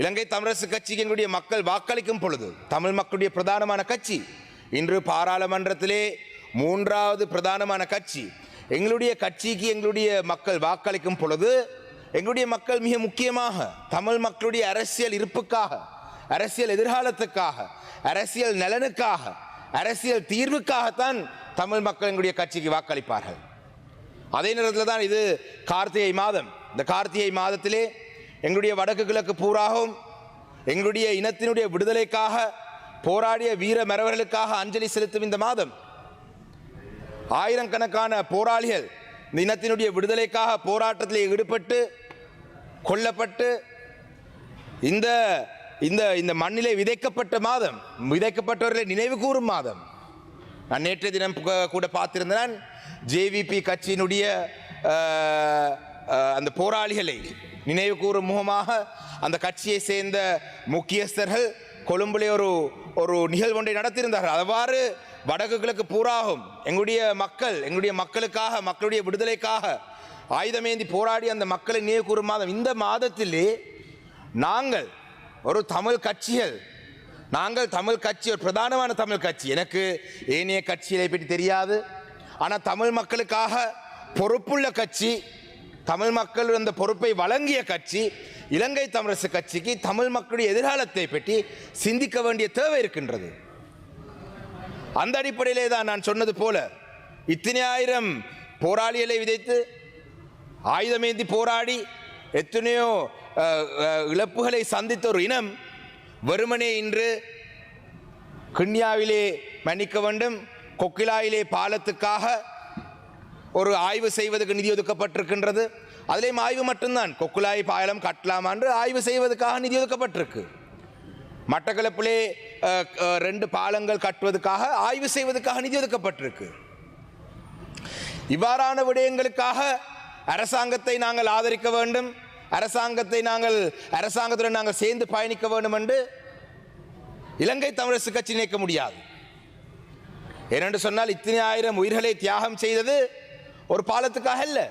இலங்கை தமிழரசு கட்சிக்கு எங்களுடைய மக்கள் வாக்களிக்கும் பொழுது தமிழ் மக்களுடைய பிரதானமான கட்சி இன்று பாராளுமன்றத்திலே மூன்றாவது பிரதானமான கட்சி. எங்களுடைய கட்சிக்கு எங்களுடைய மக்கள் வாக்களிக்கும் பொழுது எங்களுடைய மக்கள் மிக முக்கியமாக தமிழ் மக்களுடைய அரசியல் இருப்புக்காக அரசியல் எதிர்காலத்துக்காக அரசியல் நலனுக்காக அரசியல் தீர்வுக்காகத்தான் தமிழ் மக்கள் எங்களுடைய கட்சிக்கு வாக்களிப்பார்கள். அதே நேரத்தில் தான் இது கார்த்திகை மாதம். இந்த கார்த்திகை மாதத்திலே எங்களுடைய வடக்கு கிழக்கு பூராகவும் எங்களுடைய இனத்தினுடைய விடுதலைக்காக போராடிய வீர மரவர்களுக்காக அஞ்சலி செலுத்தும் இந்த மாதம். ஆயிரக்கணக்கான போராளிகள் இந்த இனத்தினுடைய விடுதலைக்காக போராட்டத்தில் ஈடுபட்டு கொல்லப்பட்டு இந்த இந்த இந்த மண்ணிலே விதைக்கப்பட்ட மாதம் விதைக்கப்பட்டவர்களை நினைவு கூறும் மாதம். நான் நேற்றைய தினம் கூட பார்த்திருந்தேன் ஜேவிபி கட்சியினுடைய அந்த போராளிகளை நினைவு கூறும் முகமாக அந்த கட்சியை சேர்ந்த முக்கியஸ்தர்கள் கொழும்புலே ஒரு ஒரு நிகழ்வு ஒன்றை நடத்தியிருந்தார்கள். அவ்வாறு வடக்கு கிழக்கு பூராகும் எங்களுடைய மக்கள் எங்களுடைய மக்களுக்காக மக்களுடைய விடுதலைக்காக ஆயுதமேந்தி போராடி அந்த மக்களை நினைவு கூறும் மாதம் இந்த மாதத்திலே நாங்கள் ஒரு தமிழ் கட்சிகள் நாங்கள் தமிழ் கட்சி ஒரு பிரதானமான தமிழ் கட்சி. எனக்கு ஏனைய கட்சிகளை பற்றி தெரியாது. ஆனால் தமிழ் மக்களுக்காக பொறுப்புள்ள கட்சி தமிழ் மக்கள் அந்த பொறுப்பை வழங்கிய கட்சி இலங்கை தமிழரசு கட்சிக்கு தமிழ் மக்களுடைய எதிர்காலத்தை பற்றி சிந்திக்க வேண்டிய தேவை இருக்கின்றது. அந்த அடிப்படையிலே தான் நான் சொன்னது போல இத்தனை ஆயிரம் போராளிகளை விதைத்து ஆயுதமேந்தி போராடி எத்தனையோ இழப்புகளை சந்தித்த ஒரு இனம் வெறுமனே இன்று கிண்ணியாவிலே மன்னிக்க வேண்டும் கொக்கிலாயிலே பாலத்துக்காக ஒரு ஆய்வு செய்வதற்கு நிதி ஒதுக்கப்பட்டிருக்கின்றது. அதிலேயும் ஆய்வு மட்டும்தான். கொக்குலாய் பாலம் கட்டலாமா என்று ஆய்வு செய்வதற்காக நிதி ஒதுக்கப்பட்டிருக்கு. மட்டக்களப்பிலே அஹ், ரெண்டு பாலங்கள் கட்டுவதற்காக ஆய்வு செய்வதற்காக நிதி ஒதுக்கப்பட்டிருக்கு. இவ்வாறான விடயங்களுக்காக அரசாங்கத்தை நாங்கள் ஆதரிக்க வேண்டும். அரசாங்கத்தை நாங்கள் அரசாங்கத்துடன் நாங்கள் சேர்ந்து பயணிக்க வேண்டும் என்று இலங்கை தமிழரசு கட்சி நினைக்க முடியாது. ஏனென்று சொன்னால் இத்தனை ஆயிரம் உயிர்களை தியாகம் செய்தது ஒரு பாலத்துக்காக இல்லை